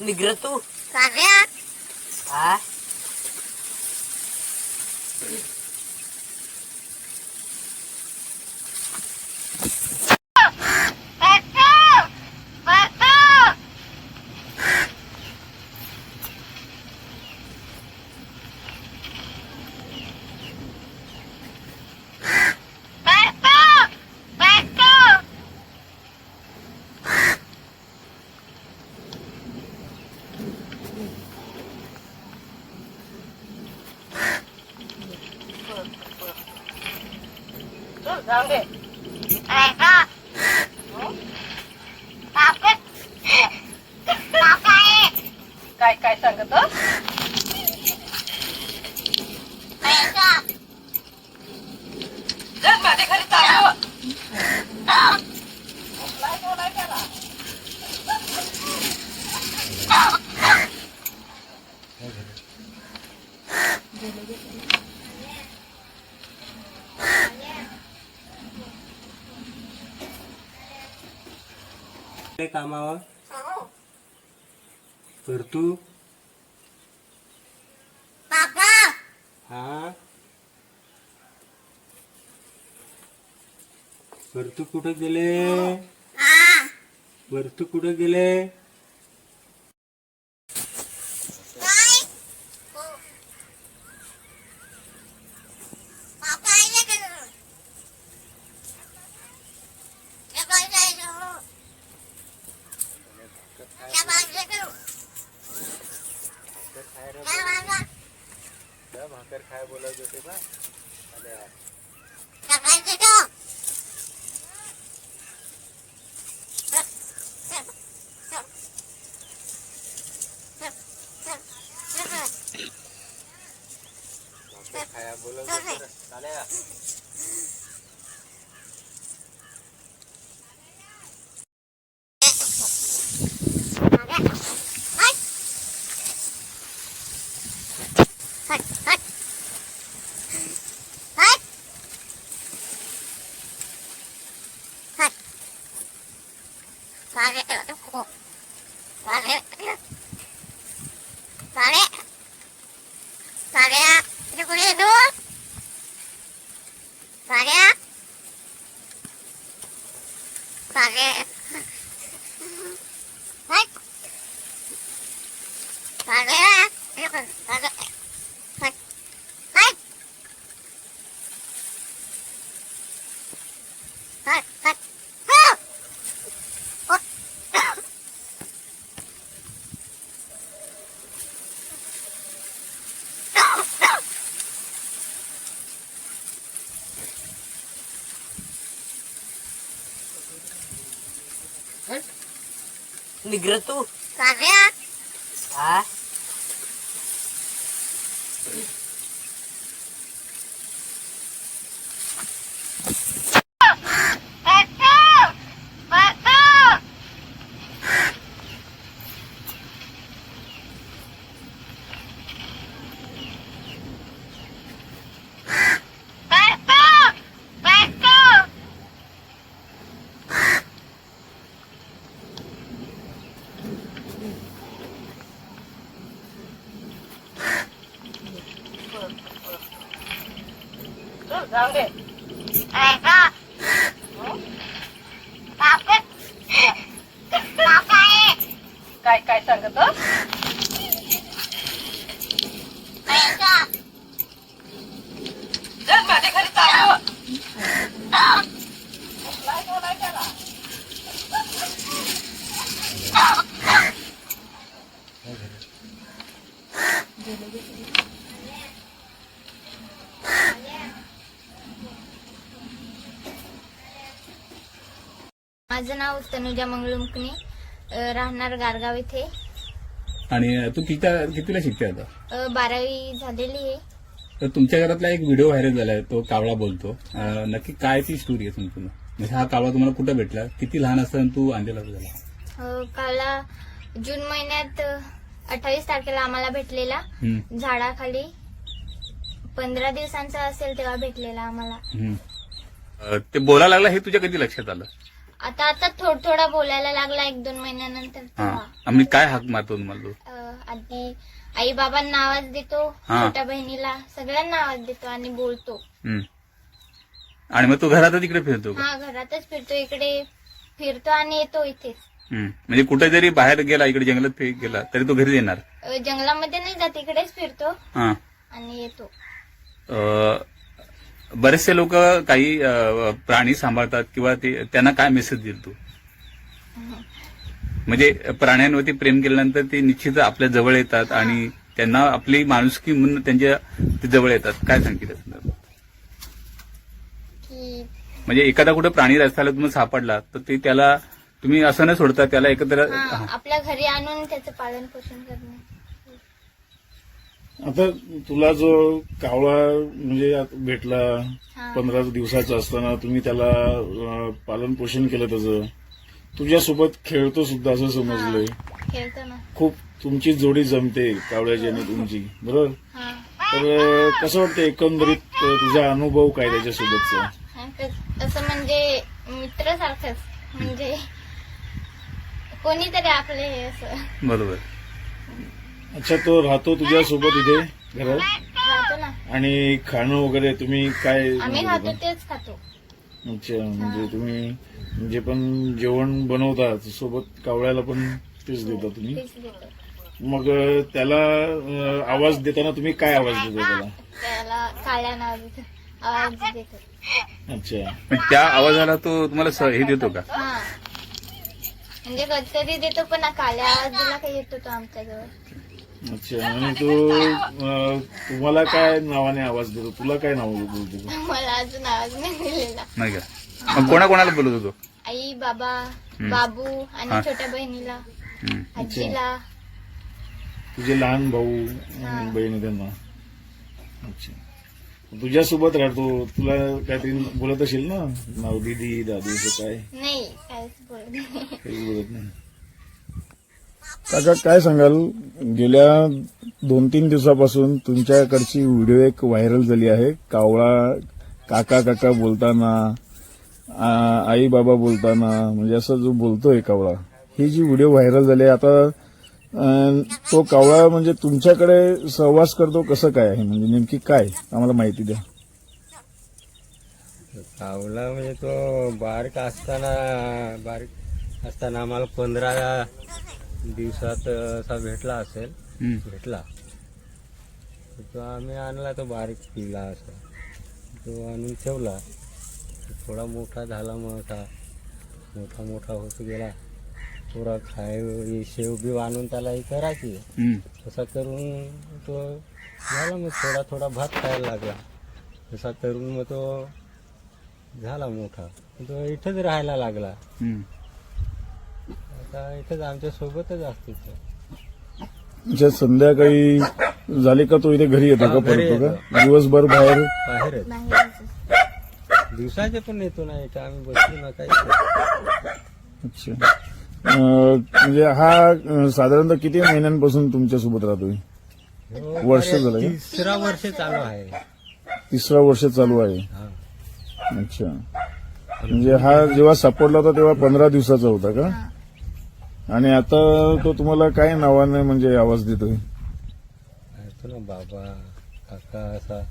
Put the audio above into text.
निघ तू कार्या हा काय काय सांगत हो? चल माझ्या घरी चालू काय कामावर? तर तू हा? तर तू कुठे गेले? हा. वर तू कुठे गेले काय पापा आले का हे काय जायचं त्या बाजूला करू त्या बाजूला भाकर खाय बोलत होते ったからね、ここ。ダメ。ダメ。ダメや。これどうダメや。ダメ。はい。ダメや。ダメ。तू कार्या हा चल काय काय सांगत हो? चल माझ्या घरी चालू माझं नाव तनुजा मंगळुमकणे राहणार गारगाव येथे आणि तू किती कितीला शिकते आता? अ, बारावी झालेली आहे. तर तुमच्या घरातला एक व्हिडिओ व्हायरल झालाय तो कावळा बोलतो. अं, नक्की काय ती स्टोरी आहे संपूर्ण? म्हणजे हा कावळा तुम्हाला कुठं भेटला? किती लहान असताना तू आणलेला झाला अ, काला जून महिन्यात अठ्ठावीस तारखेला आम्हाला भेटलेला. हम्म, झाडाखाली पंधरा दिवसांचा असेल तेव्हा भेटलेला आम्हाला. हम्म. अं, ते बोलायला लागला हे तुझ्या कधी लक्षात आलं? आता आता थोडं थोडा बोलायला लागला एक दोन महिन्यानंतर हा. आम्ही काय हाक मारतो तुम्हाला तो अं, आधी आई बाबांना आवाज देतो हा. छोट्या बहिणीला सगळ्यांना आवाज देतो आणि बोलतो हम्म. आणि मग तो घरातच तिकडे फिरतो का हा घरातच फिरतो इकडे फिरतो आणि येतो इथेच हम्म. म्हणजे कुठे जरी बाहेर गेला इकडे जंगलात फे- गेला तरी तो घरी येणार अं, जंगलामध्ये नाही जात इकडेच फिरतो हा आणि येतो अ, बरेचसे लोक काही प्राणी सांभाळतात किंवा ते त्यांना काय मेसेज देईल तू? म्हणजे प्राण्यांवरती प्रेम केल्यानंतर ते निश्चित आपल्या जवळ येतात आणि त्यांना आपली माणुसकी म्हणून त्यांच्या ते जवळ येतात. काय सांगते त्या संदर्भात? म्हणजे एखादा कुठे प्राणी रस्त्याला तुम्ही सापडला तर ते त्याला तुम्ही असं न सोडता त्याला एकत्र. आपल्या घरी आणून त्याचं पालन पोषण करणं. आता तुला जो कावळा म्हणजे आता भेटला हा. पंधरा दिवसाचा असताना तुम्ही त्याला पालन पोषण केलं त्याचं. तुझ्यासोबत खेळतो सुद्धा असं समजलंय. खेळतो ना. खूप तुमची जोडी जमते कावळ्याची आणि तुमची बरोबर? हा. तर अं, कसं वाटतं एकंदरीत अं, तुझा अनुभव काय त्याच्यासोबतचा? हा, असं म्हणजे मित्रासारखंच म्हणजे कोणीतरी आपले हे असं. बरोबर. अच्छा तो राहतो तुझ्यासोबत इथे घरात? राहतो ना. आणि खाणं वगैरे तुम्ही काय आम्ही खातो तेच खातो. अच्छा म्हणजे तुम्ही जे पण जेवण बनवता सोबत कावळ्याला पण तेच देता तुम्ही? तेच देतो. मग अं, त्याला अं, आवाज देताना तुम्ही काय आवाज देता त्याला? त्याला काळ्या नावाचा आवाज देतो. अच्छा. पण त्या आवाजाला तो तुम्हाला स- हे देतो का? हा. म्हणजे कधीतरी देतो पण काळ्या आवाज दिला काही येतो तो आमच्याजवळ अच्छा आणि तो अं, तुम्हाला काय नावाने आवाज देतो? तुला काय नाव देतो मला अजून आवाज नाही दिलेला. नाही का? मग कोणाकोणाला बोलत होतो? आई बाबा बाबू आणि. छोट्या बहिणीला. हम्म. आजीला. तुझे लहान भाऊ आणि बहिणी त्यांना. अच्छा. तुझ्यासोबत राहतो. तुला काहीतरी बोलत असेल ना? नाव दीदी दादी असं काय? नाही काहीच बोलत नाही. काही बोलत नाही. काका काय सांगाल? गेल्या दोन तीन दिवसापासून तुमच्याकडची व्हिडिओ एक व्हायरल झाली आहे. कावळा काका काका बोलताना आ- आई बाबा बोलताना म्हणजे असं जो बोलतोय कावळा ही जी व्हिडिओ व्हायरल झाली आहे आता अं, तो कावळा म्हणजे तुमच्याकडे सहवास करतो कसं काय आहे? म्हणजे नेमकी काय? आम्हाला माहिती द्या. कावला म्हणजे तो बारीक असताना बारीक असताना आम्हाला पंधरा दिवसात असा भेटला असेल हम्म. भेटला. तो आम्ही आणला तो बारीक पिला असा. तो आणून ठेवला. थोडा मोठा झाला मोठा मोठा मोठा होत गेला. थोडा खाय शेव बी आणून त्याला हे करायची हम्म. तसा करून तो झाला मग थोडा थोडा भात खायला लागला. तसा करून मग तो झाला मोठा. तो इथंच राहायला लागला. हम्म. आता इथंच आमच्या सोबतच असतो तो. म्हणजे संध्याकाळी झाली का तो इथे घरी येतो का हा, घरी परतो का दिवसभर बाहेर? बाहेरच. बाहेरच दिवसाचे पण येतो ना इथं आम्ही बसलो ना काही अच्छा. अं, म्हणजे हा अं, साधारणतः किती महिन्यांपासून तुमच्यासोबत राहतोय? हो, वर्ष झालं का? तिसरा वर्ष चालू आहे. तिसरा वर्ष चालू आहे. हा. अच्छा. म्हणजे हा जेव्हा सापडला होता तेव्हा पंधरा दिवसाचा होता का? आणि आता तो तुम्हाला काय नावाने म्हणजे आवाज देतोय? बाबा काका असा.